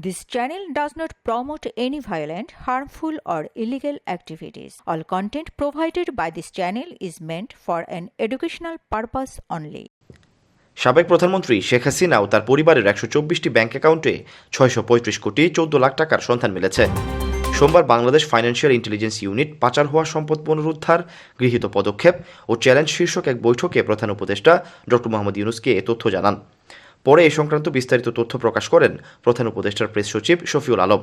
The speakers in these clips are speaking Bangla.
This channel does not promote any violent, harmful, or illegal activities. All content provided by this channel is meant for an educational purpose only. সাবেক প্রধানমন্ত্রী শেখ হাসিনা ও তার পরিবারের একশো চব্বিশটি ব্যাংক অ্যাকাউন্টে ছয়শো পঁয়ত্রিশ কোটি চোদ্দ লাখ টাকার সন্ধান মিলেছে সোমবার বাংলাদেশ ফাইন্যান্সিয়াল ইন্টেলিজেন্স ইউনিট পাচার হওয়া সম্পদ পুনরুদ্ধার গৃহীত পদক্ষেপ ও চ্যালেঞ্জ শীর্ষক এক বৈঠকে প্রধান উপদেষ্টা ডক্টর মোহাম্মদ ইউনুসকে এ তথ্য জানান পরে এ সংক্রান্ত বিস্তারিত তথ্য প্রকাশ করেন প্রধান উপদেষ্টার প্রেস সচিব শফিউল আলম।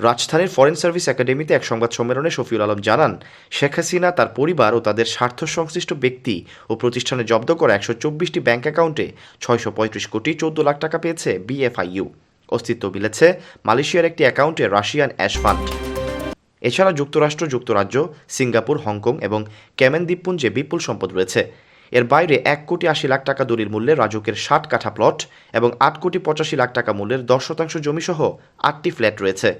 রাজধানীর ফরেন সার্ভিস একাডেমিতে এক সংবাদ সম্মেলনে শফিউল আলম জানান, শেখ হাসিনা তার পরিবার ও তাদের স্বার্থ সংশ্লিষ্ট ব্যক্তি ও প্রতিষ্ঠানে জব্দ করা একশো চব্বিশটি ব্যাংক অ্যাকাউন্টে ছয়শো পঁয়ত্রিশ কোটি চোদ্দ লাখ টাকা পেয়েছে বিএফআইইউ। অস্তিত্ব মিলেছে মালয়েশিয়ার একটি অ্যাকাউন্টে রাশিয়ান অ্যাশ ফান্ড। এছাড়া যুক্তরাষ্ট্র, যুক্তরাজ্য, সিঙ্গাপুর, হংকং এবং ক্যামেন দ্বীপপুঞ্জে বিপুল সম্পদ রয়েছে। এর বাইরে এক কোটি আশি লাখ টাকা দলিল মূল্যে রাজুকের ষাট কাঠা প্লট এবং আট কোটি পঁচাশি লাখ টাকা মূল্যের দশ শতাংশ জমিসহ আটটি ফ্ল্যাট রয়েছে।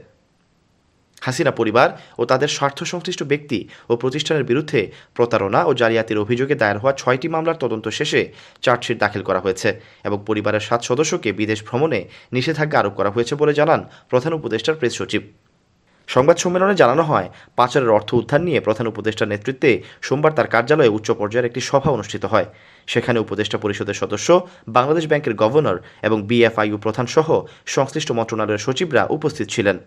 হাসিনা পরিবার ও তাদের স্বার্থ সংশ্লিষ্ট ব্যক্তি ও প্রতিষ্ঠানের বিরুদ্ধে প্রতারণা ও জালিয়াতির অভিযোগে দায়ের হওয়া ছয়টি মামলার তদন্ত শেষে চার্জশিট দাখিল করা হয়েছে এবং পরিবারের সাত সদস্যকে বিদেশ ভ্রমণে নিষেধাজ্ঞা আরোপ করা হয়েছে বলে জানান প্রধান উপদেষ্টার প্রেস সচিব। সংবাদ সম্মেলনে জানানো হয়, পাচারের অর্থ উদ্ধার নিয়ে প্রধান উপদেষ্টার নেতৃত্বে সোমবার তার কার্যালয়ে উচ্চ পর্যায়ের একটি সভা অনুষ্ঠিত হয়। সেখানে উপদেষ্টা পরিষদের সদস্য, বাংলাদেশ ব্যাংকের গভর্নর এবং বিএফআইইউ প্রধান সহ সংশ্লিষ্ট মন্ত্রণালয়ের সচিবরা উপস্থিত ছিলেন।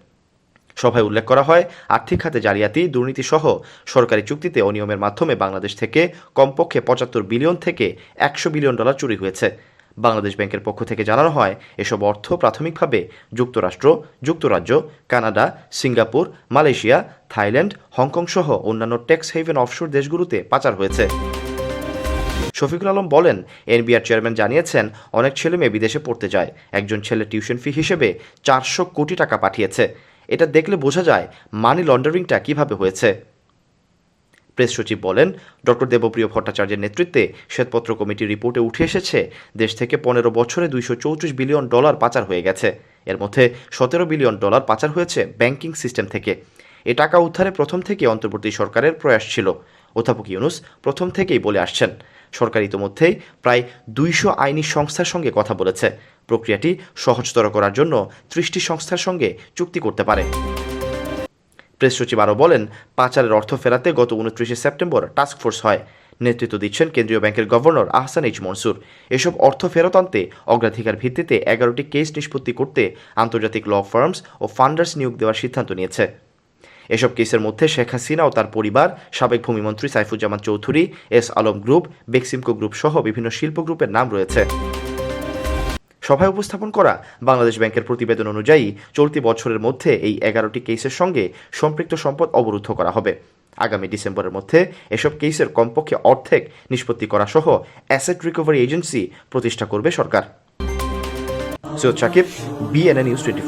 সভায় উল্লেখ করা হয়, আর্থিক খাতে জালিয়াতি দুর্নীতি সহ সরকারি চুক্তিতে অনিয়মের মাধ্যমে বাংলাদেশ থেকে কমপক্ষে পঁচাত্তর বিলিয়ন থেকে একশো বিলিয়ন ডলার চুরি হয়েছে। বাংলাদেশ ব্যাংকের পক্ষ থেকে জানানো হয়, এসব অর্থ প্রাথমিকভাবে যুক্তরাষ্ট্র, যুক্তরাজ্য, Canada, Singapore, Malaysia, Thailand, Hong Kong সহ অন্যান্য ট্যাক্স হেভেন অফশোর দেশগুলোতে পাচার হয়েছে। শফিকুল আলম বলেন, এনবিআর চেয়ারম্যান জানিয়েছেন, অনেক ছেলে মেয়ে বিদেশে পড়তে যায়। একজন ছেলে টিউশন ফি হিসেবে চারশো কোটি টাকা পাঠিয়েছে। এটা দেখলে বোঝা যায় মানি লন্ডারিংটা কীভাবে হয়েছে। প্রেস সচিব বলেন, ডক্টর দেবপ্রিয় ভট্টাচার্যের নেতৃত্বে শ্বেতপত্র কমিটির রিপোর্টে উঠে এসেছে, দেশ থেকে পনেরো বছরে দুইশো চৌত্রিশ বিলিয়ন ডলার পাচার হয়ে গেছে। এর মধ্যে সতেরো বিলিয়ন ডলার পাচার হয়েছে ব্যাংকিং সিস্টেম থেকে। এ টাকা উদ্ধারে প্রথম থেকে অন্তর্বর্তী সরকারের প্রয়াস ছিল। অধ্যাপক ইউনুস প্রথম থেকেই বলে আসছেন। সরকার ইতোমধ্যেই প্রায় দুইশো আইনি সংস্থার সঙ্গে কথা বলেছে। প্রক্রিয়াটি সহজতর করার জন্য ত্রিশটি সংস্থার সঙ্গে চুক্তি করতে পারে। প্রেস সচিব আরও বলেন, পাচারের অর্থ ফেরাতে গত উনত্রিশে সেপ্টেম্বর টাস্ক ফোর্স হয়। নেতৃত্ব দিচ্ছেন কেন্দ্রীয় ব্যাংকের গভর্নর আহসান এইচ মনসুর। এসব অর্থ ফেরত আনতে অগ্রাধিকার ভিত্তিতে এগারোটি কেস নিষ্পত্তি করতে আন্তর্জাতিক ল ফার্মস ও ফান্ডার্স নিয়োগ দেওয়ার সিদ্ধান্ত নিয়েছে। এসব কেসের মধ্যে শেখ হাসিনা ও তার পরিবার, সাবেক ভূমিমন্ত্রী Saifuzzaman Chowdhury, S Alam group, Beximco group সহ বিভিন্ন শিল্প গ্রুপের নাম রয়েছে। সভায় উপস্থাপন করা বাংলাদেশ ব্যাংকের প্রতিবেদন অনুযায়ী চলতি বছরের মধ্যে এই এগারোটি কেসের সঙ্গে সম্পৃক্ত সম্পদ অবরুদ্ধ করা হবে। আগামী ডিসেম্বরের মধ্যে এসব কেসের কমপক্ষে অর্ধেক নিষ্পত্তি করা সহ অ্যাসেট রিকভারি এজেন্সি প্রতিষ্ঠা করবে সরকার। Syed Sakib BNA news twenty